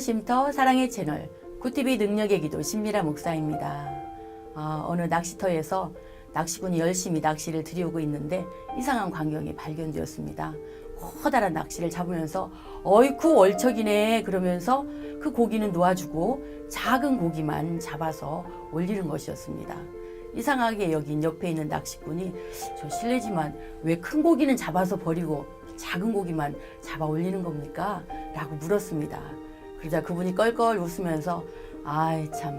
쉼터 사랑의 채널 구티비 능력의 기도 신미라 목사입니다. 아, 어느 낚시터에서 낚시꾼이 열심히 낚시를 들여오고 있는데 이상한 광경이 발견되었습니다. 커다란 낚시를 잡으면서 어이쿠 얼척이네 그러면서 그 고기는 놓아주고 작은 고기만 잡아서 올리는 것이었습니다. 이상하게 여긴 옆에 있는 낚시꾼이 저 실례지만 왜 큰 고기는 잡아서 버리고 작은 고기만 잡아 올리는 겁니까? 라고 물었습니다. 그러자 그분이 껄껄 웃으면서 아이 참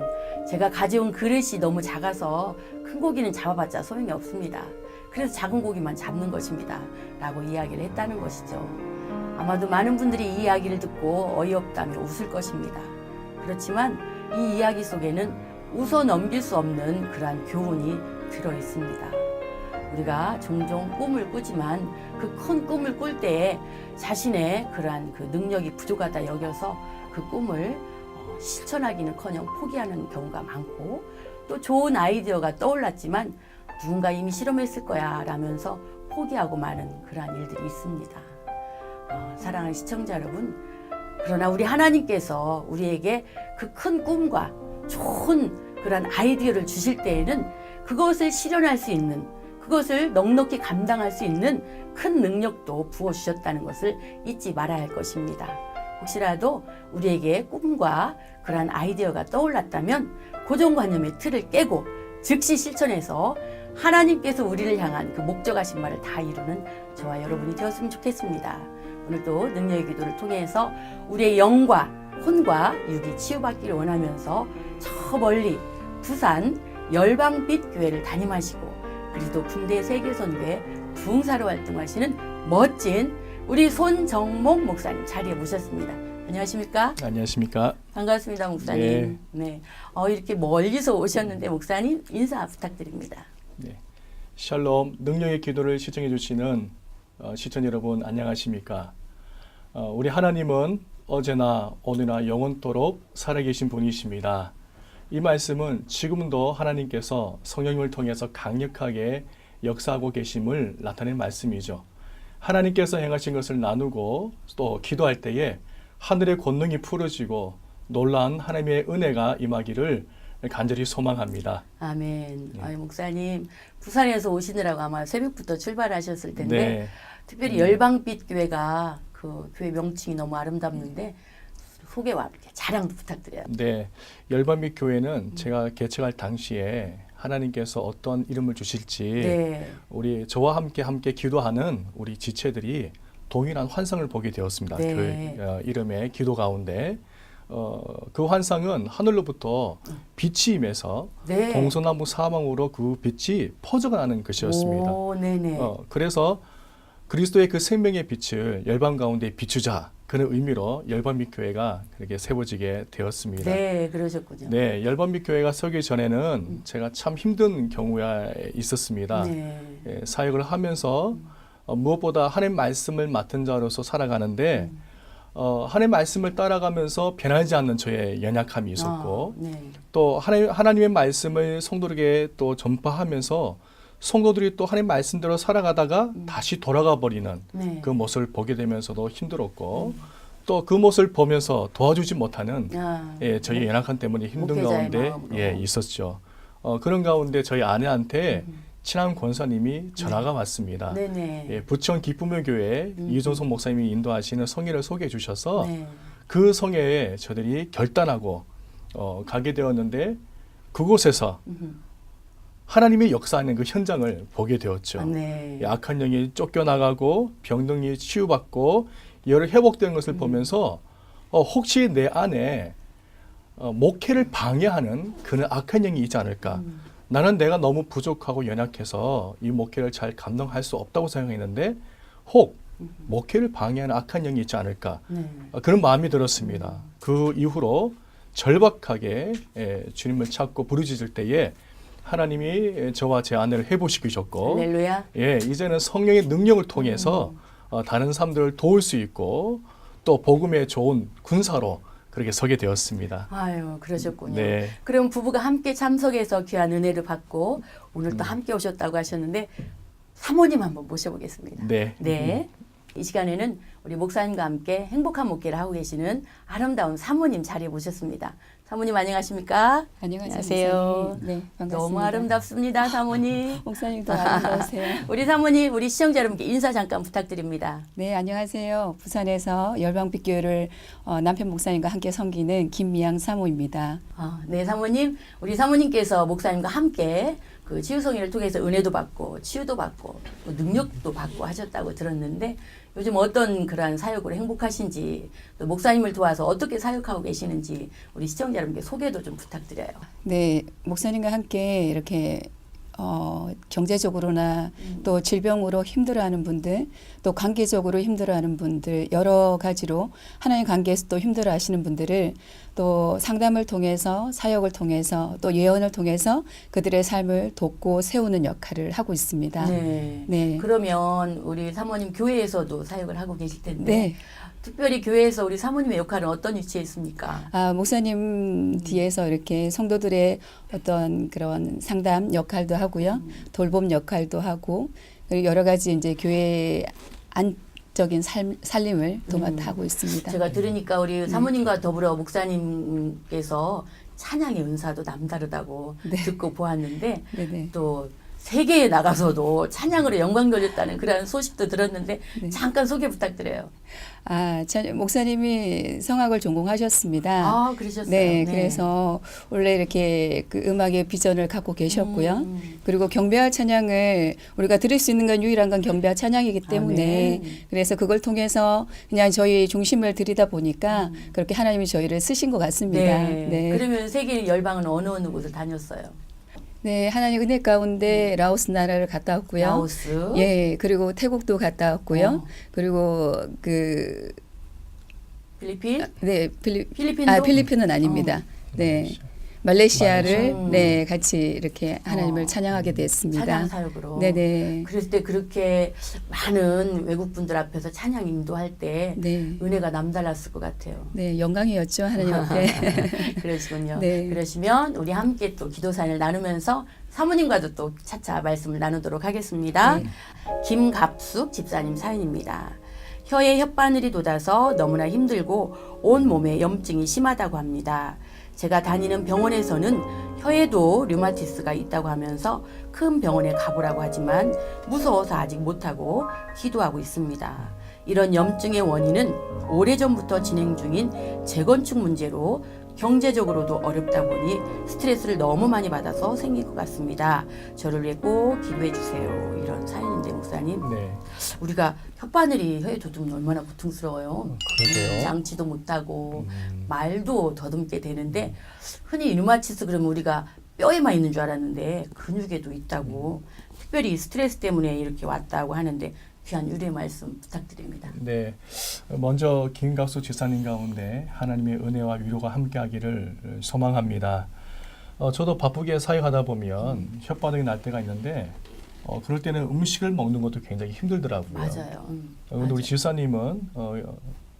제가 가져온 그릇이 너무 작아서 큰 고기는 잡아봤자 소용이 없습니다. 그래서 작은 고기만 잡는 것입니다. 라고 이야기를 했다는 것이죠. 아마도 많은 분들이 이 이야기를 듣고 어이없다며 웃을 것입니다. 그렇지만 이 이야기 속에는 웃어 넘길 수 없는 그러한 교훈이 들어 있습니다. 우리가 종종 꿈을 꾸지만 그 큰 꿈을 꿀 때에 자신의 그러한 그 능력이 부족하다 여겨서 그 꿈을 어, 실천하기는커녕 포기하는 경우가 많고 또 좋은 아이디어가 떠올랐지만 누군가 이미 실험했을 거야 라면서 포기하고 마는 그러한 일들이 있습니다. 어, 사랑하는 시청자 여러분, 그러나 우리 하나님께서 우리에게 그 큰 꿈과 좋은 그런 아이디어를 주실 때에는 그것을 실현할 수 있는 그것을 넉넉히 감당할 수 있는 큰 능력도 부어주셨다는 것을 잊지 말아야 할 것입니다. 혹시라도 우리에게 꿈과 그러한 아이디어가 떠올랐다면 고정관념의 틀을 깨고 즉시 실천해서 하나님께서 우리를 향한 그 목적하신 말을 다 이루는 저와 여러분이 되었으면 좋겠습니다. 오늘도 능력의 기도를 통해서 우리의 영과 혼과 육이 치유받기를 원하면서 저 멀리 부산 열방빛 교회를 담임하시고 그리스도 군대 세계선교회 부흥사로 활동하시는 멋진 우리 손정목 목사님 자리에 모셨습니다. 안녕하십니까? 안녕하십니까? 반갑습니다, 목사님. 네. 어, 이렇게 멀리서 오셨는데 목사님 인사 부탁드립니다. 네. 샬롬 능력의 기도를 시청해 주시는 어, 시청 여러분 안녕하십니까? 어, 우리 하나님은 어제나 오늘나 영원토록 살아계신 분이십니다. 이 말씀은 지금도 하나님께서 성령님을 통해서 강력하게 역사하고 계심을 나타낸 말씀이죠. 하나님께서 행하신 것을 나누고 또 기도할 때에 하늘의 권능이 풀어지고 놀라운 하나님의 은혜가 임하기를 간절히 소망합니다. 아멘. 네. 아유, 목사님 부산에서 오시느라고 아마 새벽부터 출발하셨을 텐데 네. 특별히 음. 열방빛 교회가 그 교회 명칭이 너무 아름답는데 소개와 자랑도 부탁드려요. 네, 열반빛 교회는 제가 개척할 당시에 하나님께서 어떤 이름을 주실지 네. 우리 저와 함께 함께 기도하는 우리 지체들이 동일한 환상을 보게 되었습니다. 네. 교회 어, 이름의 기도 가운데 어, 그 환상은 하늘로부터 빛이 임해서 네. 동서남북 사방으로 그 빛이 퍼져가는 것이었습니다. 오, 네네. 어, 그래서 그리스도의 그 생명의 빛을 열방 가운데 비추자 그런 의미로 열반빛 교회가 그렇게 세워지게 되었습니다. 네, 그러셨군요. 네, 열반빛 교회가 서기 전에는 제가 참 힘든 경우가 있었습니다. 네. 예, 사역을 하면서 어, 무엇보다 하나님 말씀을 맡은 자로서 살아가는데 음. 어, 하나님 말씀을 따라가면서 변하지 않는 저의 연약함이 있었고 아, 네. 또 하나님, 하나님의 말씀을 성도들에게 또 전파하면서 성도들이 또 하나님 말씀대로 살아가다가 다시 돌아가 버리는 음. 네. 그 모습을 보게 되면서도 힘들었고 또그 모습을 보면서 도와주지 못하는 아, 예, 저희 목- 연약한 때문에 힘든 가운데 마음으로. 예, 있었죠. 어, 그런 가운데 저희 아내한테 음. 친한 권사님이 전화가 왔습니다. 네네. 예, 부천 기쁨의 교회 음. 이종석 목사님이 인도하시는 성회를 소개해 주셔서 네. 그 성회에 저들이 결단하고 어, 가게 되었는데 그곳에서 음. 하나님의 역사하는 그 현장을 보게 되었죠. 아, 네. 이 악한 영이 쫓겨나가고 병등이 치유받고 열을 회복되는 것을 음. 보면서 어, 혹시 내 안에 어, 목회를 방해하는 그런 악한 영이 있지 않을까? 음. 나는 내가 너무 부족하고 연약해서 이 목회를 잘 감당할 수 없다고 생각했는데 혹 목회를 방해하는 악한 영이 있지 않을까? 네. 어, 그런 마음이 들었습니다. 그 이후로 절박하게 예, 주님을 찾고 부르짖을 때에 하나님이 예, 저와 제 아내를 해보시키셨고 할렐루야. 예, 이제는 성령의 능력을 통해서 음. 어, 다른 사람들을 도울 수 있고 또 복음의 좋은 군사로 그렇게 서게 되었습니다. 아유, 그러셨군요. 네. 그럼 부부가 함께 참석해서 귀한 은혜를 받고 오늘 음. 또 함께 오셨다고 하셨는데 사모님 한번 모셔보겠습니다. 네. 네. 이 시간에는 우리 목사님과 함께 행복한 목회를 하고 계시는 아름다운 사모님 자리에 모셨습니다. 사모님 안녕하십니까? 안녕하세요. 목사님. 네, 반갑습니다. 너무 아름답습니다, 사모님. 목사님도 아름다우세요. 우리 사모님, 우리 시청자 여러분께 인사 잠깐 부탁드립니다. 네, 안녕하세요. 부산에서 열방빛 교회를 어, 남편 목사님과 함께 섬기는 김미양 사모입니다. 아, 네, 사모님. 우리 사모님께서 목사님과 함께 그 치유성의를 통해서 은혜도 받고 치유도 받고 또 능력도 받고 하셨다고 들었는데 요즘 어떤 그러한 사역으로 행복하신지 또 목사님을 도와서 어떻게 사역하고 계시는지 우리 시청자 여러분께 소개도 좀 부탁드려요. 네, 목사님과 함께 이렇게 어, 경제적으로나 또 질병으로 힘들어하는 분들, 또 관계적으로 힘들어하는 분들 여러 가지로 하나님 관계에서 또 힘들어하시는 분들을 또 상담을 통해서 사역을 통해서 또 예언을 통해서 그들의 삶을 돕고 세우는 역할을 하고 있습니다. 네. 네. 그러면 우리 사모님 교회에서도 사역을 하고 계실 텐데 네. 특별히 교회에서 우리 사모님의 역할은 어떤 위치에 있습니까? 아, 목사님 뒤에서 이렇게 성도들의 어떤 그런 상담 역할도 하고요. 돌봄 역할도 하고 그리고 여러 가지 이제 교회 안 적인 삶, 살림을 도맡아 하고 있습니다. 제가 들으니까 우리 사모님과 더불어 목사님께서 찬양의 은사도 남다르다고 네. 듣고 보았는데 네네. 또 세계에 나가서도 찬양으로 영광 돌렸다는 그런 소식도 들었는데 네. 잠깐 소개 부탁드려요. 아, 참, 목사님이 성악을 전공하셨습니다. 아, 그러셨어요. 네, 그래서 원래 이렇게 그 음악의 비전을 갖고 계셨고요. 음. 그리고 경배와 찬양을 우리가 들을 수 있는 건 유일한 건 경배와 찬양이기 때문에 아멘. 그래서 그걸 통해서 그냥 저희 중심을 들이다 보니까 그렇게 하나님이 저희를 쓰신 것 같습니다. 네. 네. 그러면 세계 열방은 어느 어느 곳을 다녔어요? 네, 하나님 은혜 가운데 라오스 나라를 갔다 왔고요. 음. 라오스. 예, 그리고 태국도 갔다 왔고요. 어. 그리고 그 필리핀? 네, 필리 필리핀도? 아, 필리핀은 아닙니다. 네. 말레이시아를 말레이시아. 네, 같이 이렇게 하나님을 어. 찬양하게 됐습니다. 찬양 사역으로. 네네. 그랬을 때 그렇게 많은 외국 분들 앞에서 찬양 인도할 때 네. 은혜가 남달랐을 것 같아요. 네, 영광이었죠. 하나님 앞에. 그러시군요. 네. 그러시면 우리 함께 또 기도사를 나누면서 사모님과도 또 차차 말씀을 나누도록 하겠습니다. 네. 김갑숙 집사님 사연입니다. 혀에 혓바늘이 돋아서 너무나 힘들고 온 몸에 염증이 심하다고 합니다. 제가 다니는 병원에서는 혀에도 류마티스가 있다고 하면서 큰 병원에 가보라고 하지만 무서워서 아직 못하고 기도하고 있습니다. 이런 염증의 원인은 오래전부터 진행 중인 재건축 문제로 경제적으로도 어렵다 보니 스트레스를 너무 많이 받아서 생긴 것 같습니다. 저를 위해 꼭 기도해 주세요. 이런 사연인데 목사님, 네. 우리가 혓바늘이 혀에 돋으면 얼마나 고통스러워요. 그러게요. 장치도 못하고 음, 말도 더듬게 되는데 흔히 류마티스 그러면 우리가 뼈에만 있는 줄 알았는데 근육에도 있다고 특별히 스트레스 때문에 이렇게 왔다고 하는데 귀한 유래 말씀 부탁드립니다. 네. 먼저 김갑수 지사님 가운데 하나님의 은혜와 위로가 함께하기를 소망합니다. 어, 저도 바쁘게 사역하다 보면 혓바닥이 날 때가 있는데 어, 그럴 때는 음식을 먹는 것도 굉장히 힘들더라고요. 맞아요. 음, 어, 근데 우리. 지사님은 어,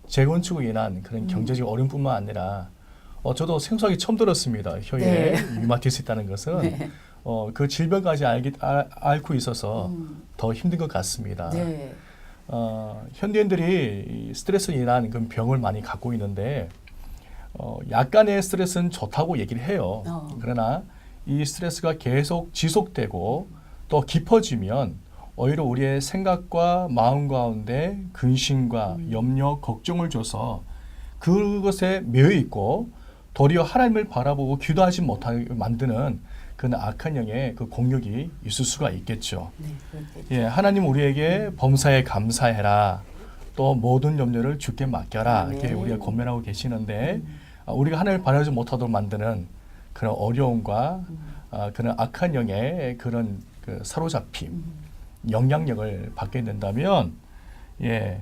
재건축으로 인한 그런 음. 경제적 어려움뿐만 아니라 어, 저도 생소하게 처음 들었습니다. 혀에 네. 류마티스 있다는 것은 네. 어, 그 질병까지 알기, 알, 앓고 있어서 음, 더 힘든 것 같습니다. 네. 어, 현대인들이 이 스트레스로 인한 그 병을 많이 갖고 있는데 어, 약간의 스트레스는 좋다고 얘기를 해요. 어. 그러나 이 스트레스가 계속 지속되고 또 깊어지면 오히려 우리의 생각과 마음 가운데 근심과 음. 염려, 걱정을 줘서 그것에 매여 있고 도리어 하나님을 바라보고 기도하지 못하게 만드는 그런 악한 영의 그 공격이 있을 수가 있겠죠. 네. 예, 하나님 우리에게 범사에 감사해라. 또 모든 염려를 주께 맡겨라. 이렇게 아멘. 우리가 권면하고 계시는데 아, 우리가 하나님을 바라지 못하도록 만드는 그런 어려움과 아, 그런 악한 영의 그런 그 사로잡힘, 영향력을 받게 된다면 예,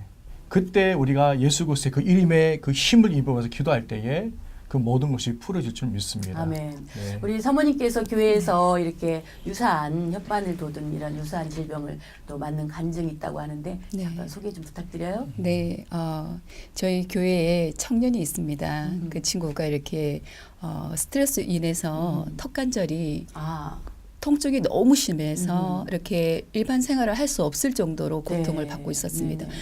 그때 우리가 예수 그리스도의 그 이름의 그 힘을 입으면서 기도할 때에 그 모든 것이 풀어질 줄 믿습니다. 아멘. 네. 우리 사모님께서 교회에서 이렇게 유사한 혓바늘 돋은 이런 유사한 질병을 또 맞는 간증이 있다고 하는데 네. 잠깐 소개 좀 부탁드려요. 네, 어, 저희 교회에 청년이 있습니다. 음. 그 친구가 이렇게 어, 스트레스 인해서 음. 턱 관절이 아, 통증이 너무 심해서 음. 이렇게 일반 생활을 할 수 없을 정도로 고통을 네. 받고 있었습니다. 네.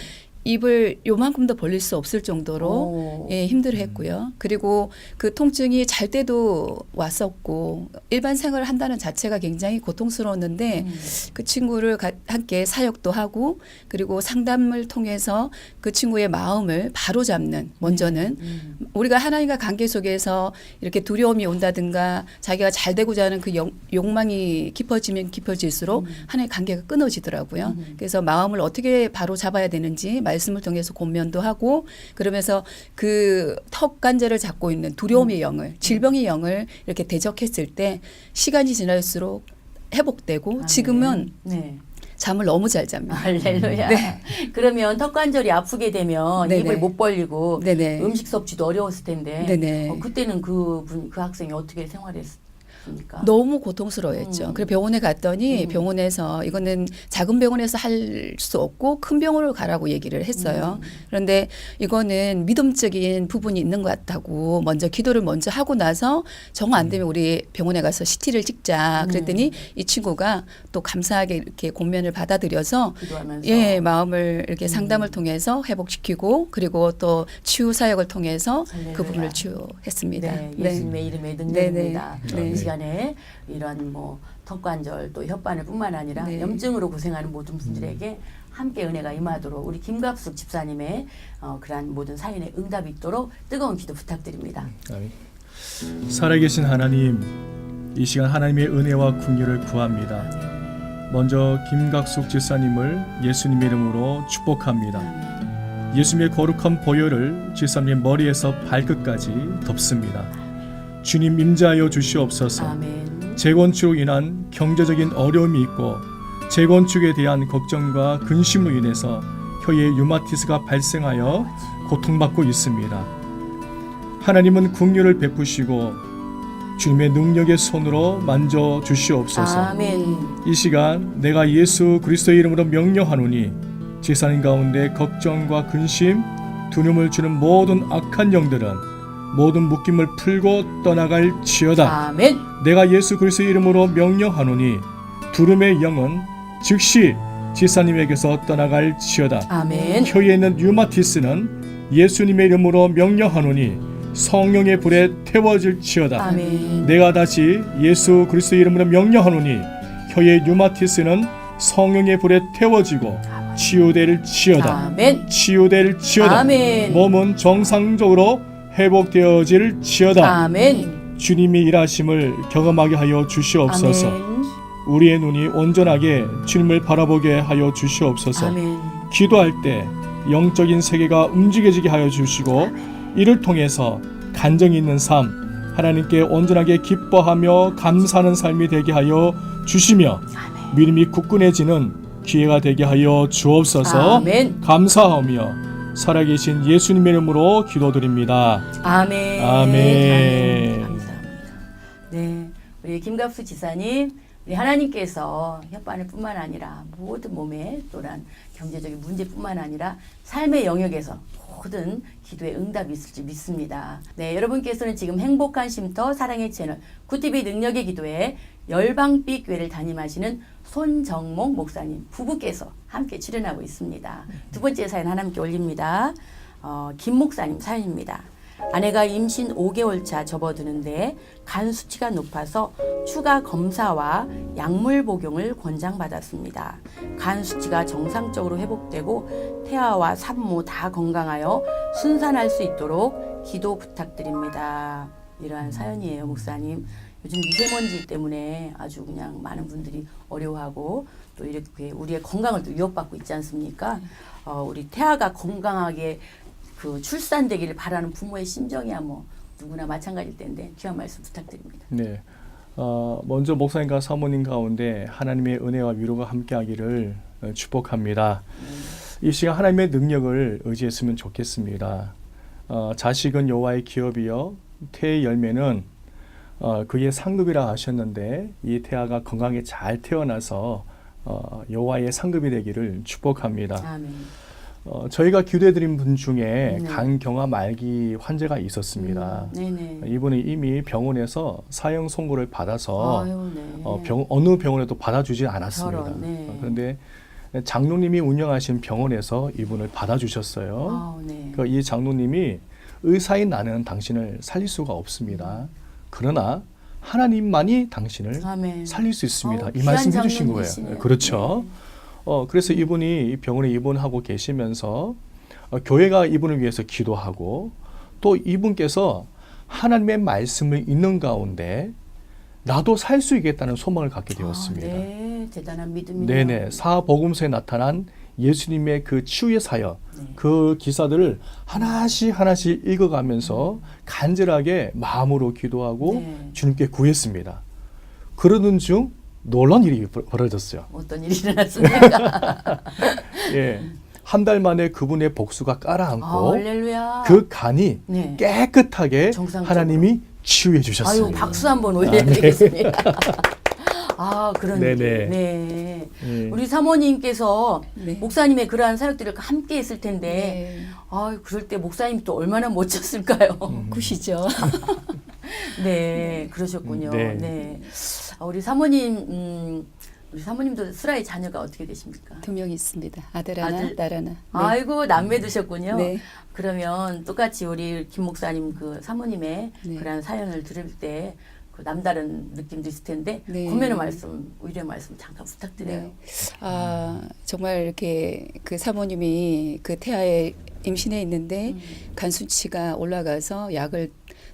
입을 요만큼도 벌릴 수 없을 정도로 오. 예, 힘들어했고요. 그리고 그 통증이 잘 때도 왔었고 일반 생활을 한다는 자체가 굉장히 고통스러웠는데 음. 그 친구를 가- 함께 사역도 하고 그리고 상담을 통해서 그 친구의 마음을 바로 잡는 먼저는 음. 우리가 하나님과 관계 속에서 이렇게 두려움이 온다든가 자기가 잘 되고자 하는 그 영- 욕망이 깊어지면 깊어질수록 하나님의 관계가 끊어지더라고요. 음. 그래서 마음을 어떻게 바로 잡아야 되는지 말 씀을 통해서 고면도 하고 그러면서 그 턱 관절을 잡고 있는 음. 두려움의 영을 질병의 영을 이렇게 대적했을 때 시간이 지날수록 회복되고 아멘. 지금은 네. 잠을 너무 잘 잡니다. 할렐루야. 그러면 턱관절이 아프게 되면 네네. 입을 못 벌리고 네네. 음식 섭취도 어려웠을 텐데 네네. 어, 그때는 그분 그 학생이 어떻게 생활했 습니까? 너무 고통스러워했죠. 음. 그래서 병원에 갔더니 음. 병원에서 이거는 작은 병원에서 할 수 없고 큰 병원으로 가라고 얘기를 했어요. 음. 그런데 이거는 믿음적인 부분이 있는 것 같다고 먼저 기도를 먼저 하고 나서 정 안 되면 우리 병원에 가서 CT를 찍자. 음. 그랬더니 이 친구가 또 감사하게 이렇게 권면을 받아들여서 기도하면서 예, 마음을 이렇게 음. 상담을 통해서 회복시키고 그리고 또 치유 사역을 통해서. 그 부분을 치유했습니다. 네, 예수님의 이름의 네네. 능력입니다. 네. 이 시간 에 이런 뭐 턱관절 또 혓바늘뿐만 아니라 네. 염증으로 고생하는 모든 분들에게 함께 은혜가 임하도록 우리 김갑숙 집사님의 어, 그러한 모든 사연에 응답이 있도록 뜨거운 기도 부탁드립니다. 아멘. 살아계신 하나님, 이 시간 하나님의 은혜와 궁유를 구합니다. 먼저 김각숙 집사님을 예수님의 이름으로 축복합니다. 예수님의 거룩한 보혈을 집사님 머리에서 발끝까지 덮습니다. 주님 임자하여 주시옵소서. 아멘. 재건축으로 인한 경제적인 어려움이 있고 재건축에 대한 걱정과 근심으로 인해서 혀에 유마티스가 발생하여 고통받고 있습니다. 하나님은 국류를 베푸시고 주님의 능력의 손으로 만져 주시옵소서. 아멘. 이 시간 내가 예수 그리스도의 이름으로 명령하노니 제사님 가운데 걱정과 근심, 두려움을 주는 모든 악한 영들은 모든 묶임을 풀고 떠나갈 지어다. 아멘. 내가 예수 그리스도의 이름으로 명령하노니 두름의 영은 즉시 지사님에게서 떠나갈 지어다. 아멘. 혀에 있는 유마티스는 예수님의 이름으로 명령하노니 성령의 불에 태워질 지어다. 아멘. 내가 다시 예수 그리스도의 이름으로 명령하노니 혀의 유마티스는 성령의 불에 태워지고 치유될 지어다. 아멘. 치유될 지어다. 아멘. 몸은 정상적으로 회복되어질 지어다. 아멘. 주님이 일하심을 경험하게 하여 주시옵소서. 아멘. 우리의 눈이 온전하게 주님을 바라보게 하여 주시옵소서. 아멘. 기도할 때 영적인 세계가 움직여지게 하여 주시고 이를 통해서 간정이 있는 삶 하나님께 온전하게 기뻐하며 감사하는 삶이 되게 하여 주시며. 믿음이 굳건해지는 기회가 되게 하여 주옵소서. 아멘. 감사하며 살아계신 예수님의 이름으로 기도드립니다. 아멘. 아멘. 감사합니다. 네, 우리 김갑수 지사님, 우리 하나님께서 혓바늘뿐만 아니라 모든 몸에 또한 경제적인 문제뿐만 아니라 삶의 영역에서 모든 기도에 응답이 있을지 믿습니다. 네, 여러분께서는 지금 행복한 쉼터 사랑의 채널 구티비 능력의 기도에 열방빛 교회를 담임하시는 손정목 목사님 부부께서 함께 출연하고 있습니다. 두 번째 사연 하나님께 올립니다. 어, 김 목사님 사연입니다. 아내가 임신 5개월 차 접어드는데 간 수치가 높아서 추가 검사와 약물 복용을 권장받았습니다. 간 수치가 정상적으로 회복되고 태아와 산모 다 건강하여 순산할 수 있도록 기도 부탁드립니다. 이러한 사연이에요, 목사님. 요즘 미세먼지 때문에 아주 그냥 많은 분들이 어려워하고 또 이렇게 우리의 건강을 또 위협받고 있지 않습니까? 어, 우리 태아가 건강하게 그 출산되기를 바라는 부모의 심정이야 뭐 누구나 마찬가지일 텐데 귀한 말씀 부탁드립니다. 네. 어, 먼저 목사님과 사모님 가운데 하나님의 은혜와 위로가 함께하기를 어, 축복합니다. 이 시간 하나님의 능력을 의지했으면 좋겠습니다. 어, 자식은 여호와의 기업이요 태의 열매는 어, 그의 상급이라 하셨는데 이 태아가 건강에 잘 태어나서 어, 여호와의 상급이 되기를 축복합니다. 아멘. 어, 저희가 기도해드린 분 중에 네. 간경화 말기 환자가 있었습니다. 음, 네네. 이분이 이미 병원에서 사형 선고를 받아서 아유, 네. 어, 병, 어느 병원에도 받아주지 않았습니다. 저런, 네. 어, 그런데 장로님이 운영하신 병원에서 이분을 받아주셨어요. 아, 네. 그이 장로님이 의사인 나는 당신을 살릴 수가 없습니다. 그러나 하나님만이 당신을 아멘. 살릴 수 있습니다. 어우, 이 귀한 말씀 해주신 거예요. 장로님이시네요. 그렇죠. 어, 그래서 이분이 이 병원에 입원하고 계시면서 어, 교회가 이분을 위해서 기도하고 또 이분께서 하나님의 말씀을 읽는 가운데 나도 살 수 있겠다는 소망을 갖게 되었습니다. 아, 네, 대단한 믿음이네요. 네네 사복음서에 나타난 예수님의 그 치유의 사역 네. 그 기사들을 하나씩 하나씩 읽어가면서 간절하게 마음으로 기도하고 네. 주님께 구했습니다. 그러던 중 놀란 일이 벌- 벌어졌어요. 어떤 일이 일어났습니까? 예, 한 달 만에 그분의 복수가 아, 깔아앉고 할렐루야. 그 간이 네. 깨끗하게 정상적으로. 하나님이 치유해 아유, 주셨습니다. 박수 한번 올려드리겠습니다. 아, 그런 네네. 일. 네. 예. 우리 사모님께서 네. 목사님의 그러한 사역들을 함께 했을 텐데, 네. 아, 그럴 때 목사님이 또 얼마나 멋졌을까요? 음. 굿이죠. 네, 그러셨군요. 네. 네. 아, 우리 사모님, 음, 우리 사모님도 슬아의 자녀가 어떻게 되십니까? 두 명 있습니다. 아들 하나, 아들. 딸 하나. 네. 아이고, 남매 두셨군요. 네. 그러면 똑같이 우리 김 목사님 그 사모님의 네. 그런 사연을 들을 때 그 남다른 느낌도 있을 텐데 네. 고면의 말씀, 의뢰의 말씀 잠깐 부탁드려요. 네. 아, 정말 이렇게 그 사모님이 그 태아에 임신해 있는데 음. 간 수치가 올라가서 약을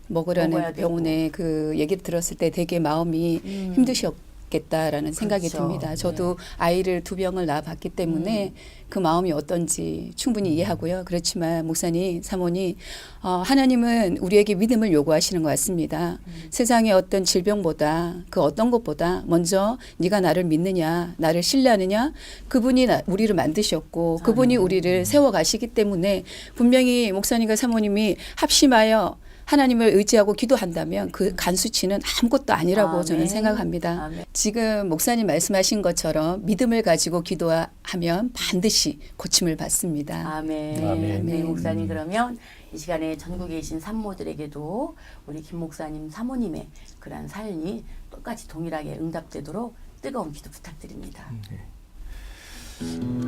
먹으라는. 병원에 그 얘기를 들었을 때 되게 마음이 음. 힘드셨 겠다라는 생각이 그렇죠. 듭니다. 저도 아이를 두 병을 낳아봤기 때문에 음. 그 마음이 어떤지 충분히 이해하고요. 그렇지만 목사님, 사모님, 어, 하나님은 우리에게 믿음을 요구하시는 것 같습니다. 음. 세상의 어떤 질병보다 그 어떤 것보다 먼저 네가 나를 믿느냐, 나를 신뢰하느냐, 그분이 나- 우리를 만드셨고 그분이 아멘. 우리를 세워 가시기 때문에 분명히 목사님과 사모님이 합심하여 하나님을 의지하고 기도한다면 그 간 수치는 아무것도 아니라고 아멘. 저는 생각합니다. 아멘. 지금 목사님 말씀하신 것처럼 믿음을 가지고 기도하면 반드시 고침을 받습니다. 아멘. 아멘. 네, 목사님 그러면 이 시간에 전국에 계신 산모들에게도 우리 김 목사님 사모님의 그러한 사연이 똑같이 동일하게 응답되도록 뜨거운 기도 부탁드립니다.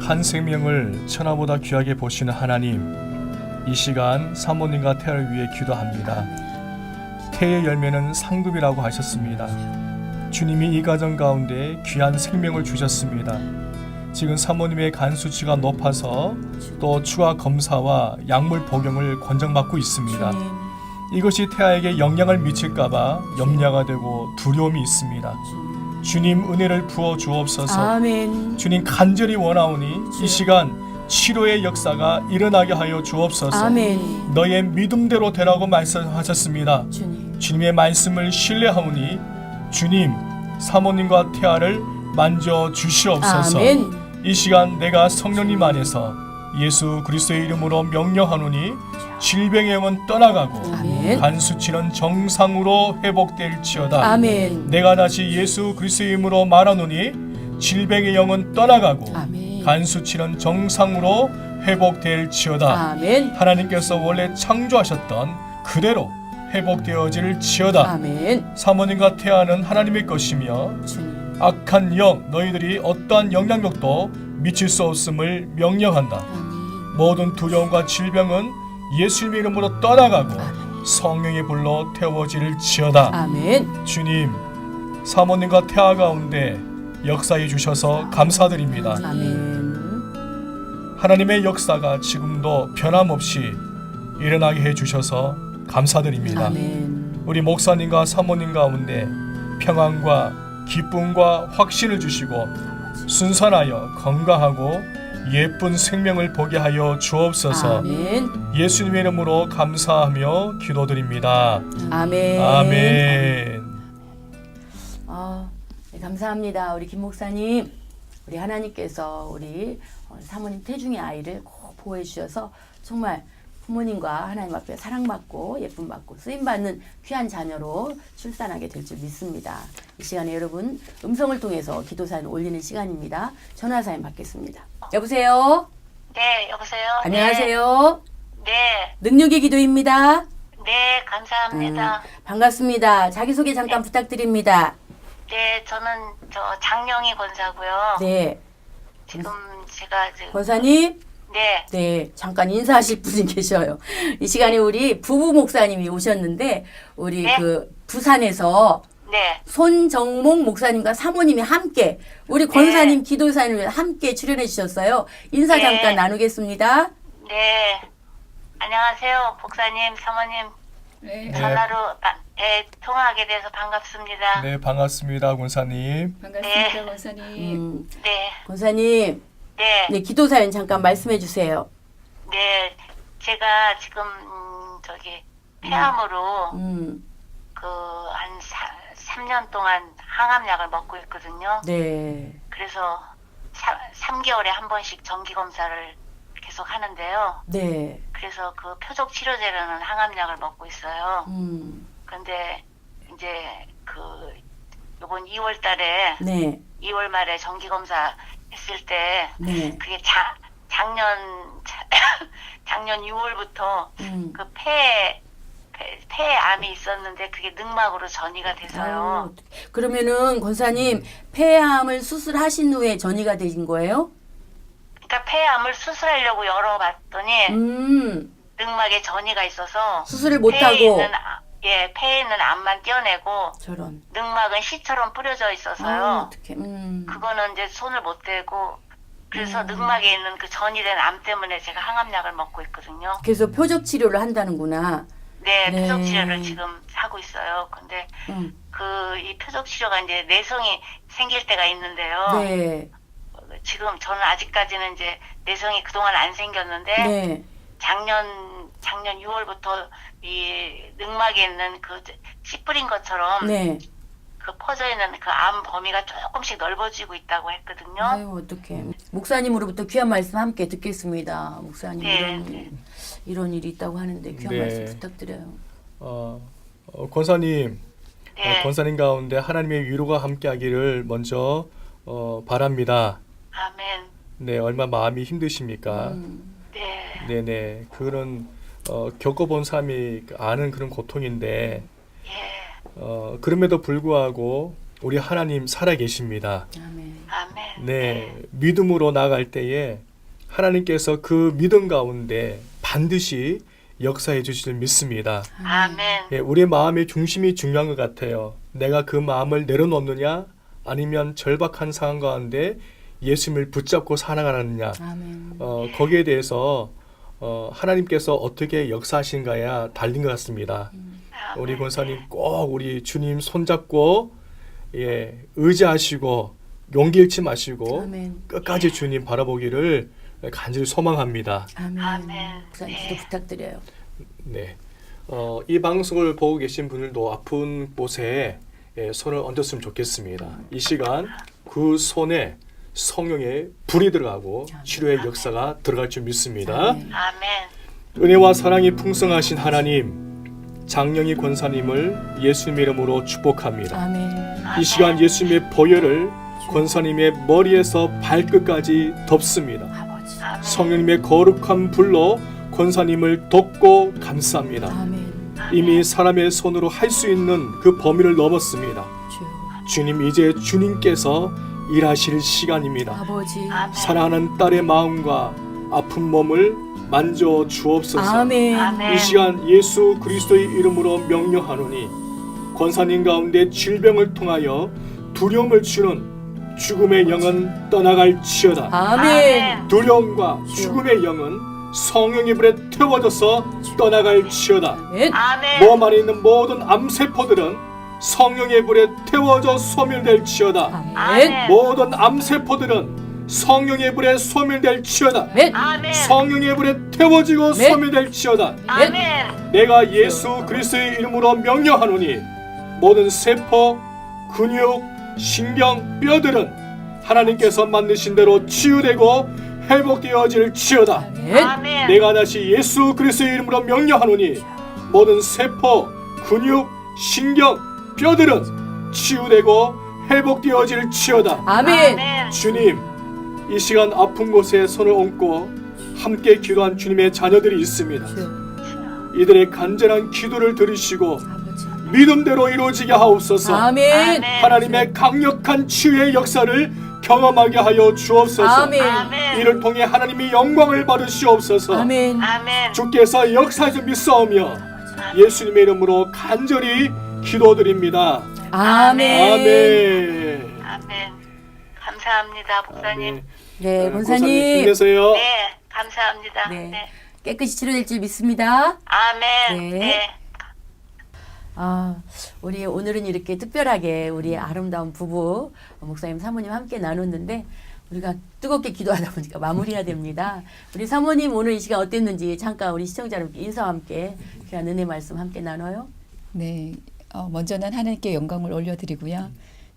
한 생명을 천하보다 귀하게 보시는 하나님, 이 시간 사모님과 태아를 위해 기도합니다. 태의 열매는 상급이라고 하셨습니다. 주님이 이 가정 가운데 귀한 생명을 주셨습니다. 지금 사모님의 간 수치가 높아서 또 추가 검사와 약물 복용을 권장받고 있습니다. 이것이 태아에게 영향을 미칠까봐 염려가 되고 두려움이 있습니다. 주님 은혜를 부어 주옵소서. 아멘. 주님 간절히 원하오니 이 시간 치료의 역사가 일어나게 하여 주옵소서. 아멘. 너의 믿음대로 되라고 말씀하셨습니다. 주님. 주님의 말씀을 신뢰하오니 주님 사모님과 태아를 만져 주시옵소서. 아멘. 이 시간 내가 성령님 안에서 예수 그리스도의 이름으로 명령하노니 질병의 영은 떠나가고 아멘. 간 수치는 정상으로 회복될지어다. 아멘. 내가 다시 예수 그리스도의 이름으로 말하노니 질병의 영은 떠나가고 아멘. 간 수치는 정상으로 회복될지어다. 아멘. 하나님께서 원래 창조하셨던 그대로 회복되어질지어다. 아멘. 사모님과 태아는 하나님의 것이며 주님. 악한 영 너희들이 어떠한 영향력도 미칠 수 없음을 명령한다. 모든 두려움과 질병은 예수님의 이름으로 떠나가고. 성령의 불로 태워질지어다. 아멘. 주님, 사모님과 태아 가운데 역사해 주셔서 감사드립니다. 아멘. 하나님의 역사가 지금도 변함없이 일어나게 해 주셔서 감사드립니다. 아멘. 우리 목사님과 사모님 가운데 평안과 기쁨과 확신을 주시고 순산하여 건강하고 예쁜 생명을 보게 하여 주옵소서. 아멘. 예수님의 이름으로 감사하며 기도드립니다. 아멘. 아멘. 아, 네, 감사합니다. 우리 김 목사님, 우리 하나님께서 우리 어, 사모님 태중의 아이를 꼭 보호해 주셔서 정말 부모님과 하나님 앞에 사랑받고 예쁨 받고 쓰임 받는 귀한 자녀로 출산하게 될 줄 믿습니다. 이 시간에 여러분 음성을 통해서 기도 사연 올리는 시간입니다. 전화 사연 받겠습니다. 여보세요. 네, 여보세요. 안녕하세요. 네, 능력의 기도입니다. 네, 감사합니다. 음, 반갑습니다. 자기 소개 잠깐 부탁드립니다. 네, 저는 저 장영희 권사고요. 네. 지금 제가 지금 권사님, 네, 네, 잠깐 인사하실 분이 계셔요. 이 시간에 우리 부부 목사님이 오셨는데, 우리 네. 그 부산에서 네, 손정목 목사님과 사모님이 함께, 우리 권사님 기도사님을 함께 출연해 주셨어요. 인사 네. 잠깐 나누겠습니다. 네. 안녕하세요, 목사님, 사모님. 네. 전화로 아, 예, 통화하게 돼서 반갑습니다. 네, 반갑습니다, 권사님. 반갑습니다, 네. 권사님. 음, 네, 권사님, 네, 네, 기도 사연 잠깐 말씀해 주세요. 네. 제가 지금 음, 저기 폐암으로 음, 그 한 3년 동안 항암약을 먹고 있거든요. 네. 그래서 3, 개월에 한 번씩 정기 검사를 계속 하는데요. 네. 그래서 그 표적 치료제라는 항암약을 먹고 있어요. 음, 근데 이제 그 이번 2월 달에 네. 2월 말에 정기 검사 했을 때 네. 그게 자, 작년 작년 6월부터 음. 그 폐, 폐, 폐암이 있었는데 그게 늑막으로 전이가 돼서요. 아유, 그러면은 권사님 폐암을 수술하신 후에 전이가 되신 거예요? 그러니까 폐암을 수술하려고 열어봤더니 음, 늑막에 전이가 있어서 수술을 못 폐에 하고 있는 아- 예 폐에 있는 암만 떼어내고 저런. 늑막은 시처럼 뿌려져 있어서요. 어떡해. 음. 그거는 이제 손을 못 대고 그래서 늑막에 있는 그 전이 된 암 때문에 제가 항암약을 먹고 있거든요. 그래서 표적 치료를 한다는구나. 네, 네. 표적 치료를 지금 하고 있어요. 근데 음. 그 이 표적 치료가 이제 내성이 생길 때가 있는데요. 네. 지금 저는 아직까지는 이제 내성이 그동안 안 생겼는데 네. 작년 작년 6월부터 이 늑막에 있는 그 씨 뿌린 것처럼 네. 그 퍼져 있는 그 암 범위가 조금씩 넓어지고 있다고 했거든요. 아유, 어떡해. 목사님으로부터 귀한 말씀 함께 듣겠습니다. 목사님 네, 이런 네. 이런 일이 있다고 하는데 귀한 네. 말씀 부탁드려요. 어, 어, 권사님, 네, 어, 권사님 가운데 하나님의 위로가 함께하기를 먼저 어, 바랍니다. 아멘. 네, 얼마 마음이 힘드십니까? 음. 네, 네네, 그런 어, 겪어본 사람이 아는 그런 고통인데 예, 어, 그럼에도 불구하고 우리 하나님 살아 계십니다. 아멘. 아멘. 네, 믿음으로 나갈 때에 하나님께서 그 믿음 가운데 반드시 역사해 주실 줄 믿습니다. 아멘. 예, 우리의 마음의 중심이 중요한 것 같아요. 내가 그 마음을 내려놓느냐, 아니면 절박한 상황 가운데 예수님을 붙잡고 살아가느냐, 아멘. 어, 거기에 대해서 어, 하나님께서 어떻게 역사하신가야 달린 것 같습니다. 우리 권사님 꼭 우리 주님 손잡고 예, 의지하시고 용기 잃지 마시고 아멘. 끝까지 주님 바라보기를 간절히 소망합니다. 아멘. 목사님 네. 기도 부탁드려요. 네. 어, 이 방송을 보고 계신 분들도 아픈 곳에 예, 손을 얹었으면 좋겠습니다. 이 시간 그 손에 성령의 불이 들어가고 치료의 역사가 들어갈 줄 믿습니다. 아멘. 은혜와 사랑이 풍성하신 하나님, 장영희 권사님을 예수님의 이름으로 축복합니다. 아멘. 이 시간 예수님의 보혈을 권사님의 머리에서 발끝까지 덮습니다. 아버지. 성령님의 거룩한 불로 권사님을 돕고 감쌉니다. 아멘. 이미 사람의 손으로 할 수 있는 그 범위를 넘었습니다. 주여. 주님 이제 주님께서 일하실 시간입니다. 아버지. 사랑하는 딸의 마음과 아픈 몸을 만져 주옵소서. 아멘. 아멘. 이 시간 예수 그리스도의 이름으로 명령하노니 권사님 가운데 질병을 통하여 두려움을 주는 죽음의 영은 떠나갈지어다. 아멘. 두려움과 죽음의 영은 성령의 불에 태워져서 떠나갈지어다. 아멘. 아멘. 몸 안에 있는 모든 암세포들은 성령의 불에 태워져 소멸될지어다. 아멘. 모든 암세포들은 성령의 불에 소멸될지어다. 아멘. 아멘. 성령의 불에 태워지고 네. 소멸될지어다. 아멘. 내가 예수 그리스도의 이름으로 명령하노니 모든 세포, 근육, 신경, 뼈들은 하나님께서 만드신 대로 치유되고 회복되어질지어다. 아멘. 아멘. 내가 다시 예수 그리스도의 이름으로 명령하노니 모든 세포, 근육, 신경, 뼈들은 치유되고 회복되어질지어다. 아멘. 아멘. 주님, 이 시간 아픈 곳에 손을 얹고 함께 기도한 주님의 자녀들이 있습니다. 주여. 이들의 간절한 기도를 들으시고 아버지. 믿음대로 이루어지게 하옵소서. 아멘. 하나님의 강력한 치유의 역사를 경험하게 하여 주옵소서. 아멘. 아멘. 이를 통해 하나님이 영광을 받으시옵소서. 아멘. 아멘. 주께서 역사에 좀 믿사오며 예수님의 이름으로 간절히 기도드립니다. 아멘. 아멘. 아멘. 감사합니다, 목사님. 아멘. 네, 어, 권사님. 힘내세요. 네, 감사합니다. 네. 네. 깨끗이 치료될 줄 믿습니다. 아멘. 네. 네. 아, 우리 오늘은 이렇게 특별하게 우리 아름다운 부부 목사님 사모님 함께 나눴는데 우리가 뜨겁게 기도하다 보니까 마무리해야 됩니다. 우리 사모님 오늘 이 시간 어땠는지 잠깐 우리 시청자 여러분께 인사와 함께 귀한 은혜 말씀 함께 나눠요. 네, 어, 먼저는 하나님께 영광을 올려드리고요.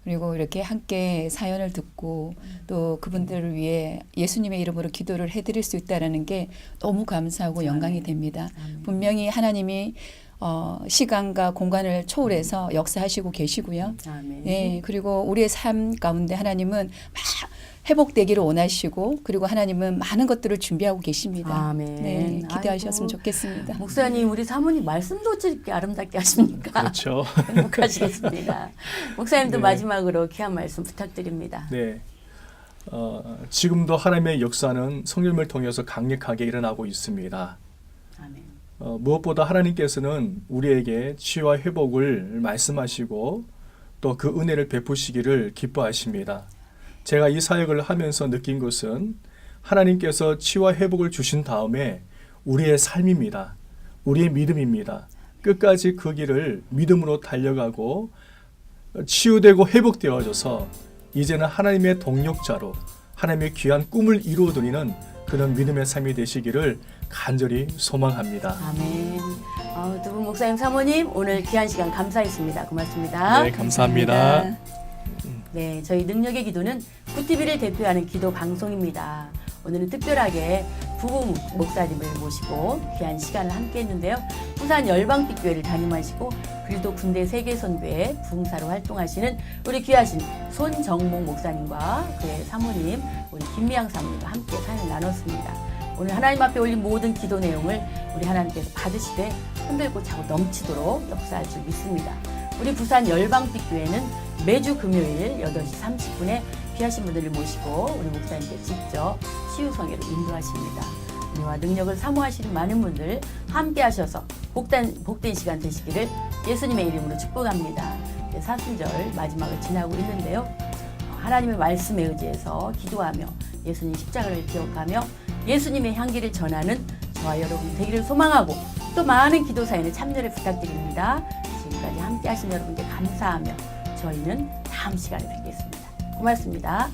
그리고 이렇게 함께 사연을 듣고 또 그분들을 위해 예수님의 이름으로 기도를 해드릴 수 있다라는 게 너무 감사하고 영광이 됩니다. 분명히 하나님이 어, 시간과 공간을 초월해서 역사하시고 계시고요. 아멘. 네, 그리고 우리의 삶 가운데 하나님은 막 회복되기를 원하시고 그리고 하나님은 많은 것들을 준비하고 계십니다. 아멘. 네, 기대하셨으면 아이고. 좋겠습니다. 목사님, 우리 사모님 말씀도 어찌 이렇게 아름답게 하십니까? 그렇죠. 행복하시겠습니다. 목사님도 네. 마지막으로 귀한 말씀 부탁드립니다. 네. 어, 지금도 하나님의 역사는 성령을 통해서 강력하게 일어나고 있습니다. 아멘. 어, 무엇보다 하나님께서는 우리에게 치유와 회복을 말씀하시고 또 그 은혜를 베푸시기를 기뻐하십니다. 제가 이 사역을 하면서 느낀 것은 하나님께서 치유와 회복을 주신 다음에 우리의 삶입니다. 우리의 믿음입니다. 끝까지 그 길을 믿음으로 달려가고 치유되고 회복되어져서 이제는 하나님의 동력자로 하나님의 귀한 꿈을 이루어드리는 그런 믿음의 삶이 되시기를 간절히 소망합니다. 아멘. 어, 두분 목사님 사모님 오늘 귀한 시간 감사했습니다. 고맙습니다. 네, 감사합니다. 네, 저희 능력의 기도는 구티비를 대표하는 기도 방송입니다. 오늘은 특별하게 부부 목사님을 모시고 귀한 시간을 함께 했는데요. 부산 열방빛교회를 담임하시고 그리도 군대 세계선교회 부흥사로 활동하시는 우리 귀하신 손정목 목사님과 그의 사모님 우리 김미양 사모님과 함께 사연을 나눴습니다. 오늘 하나님 앞에 올린 모든 기도 내용을 우리 하나님께서 받으시되 흔들고 차고 넘치도록 역사할 줄 믿습니다. 우리 부산 열방빛교회는 매주 금요일 8시 30분에 귀하신 분들을 모시고 우리 목사님께 직접 치유성회로 인도하십니다. 은혜와 능력을 사모하시는 많은 분들 함께 하셔서 복된, 복된 시간 되시기를 예수님의 이름으로 축복합니다. 사순절 마지막을 지나고 있는데요. 어, 하나님의 말씀에 의지해서 기도하며 예수님 십자가를 기억하며 예수님의 향기를 전하는 저와 여러분 되기를 소망하고 또 많은 기도 사연에 참여를 부탁드립니다. 지금까지 함께 하신 여러분께 감사하며 저희는 다음 시간에 뵙겠습니다. 고맙습니다.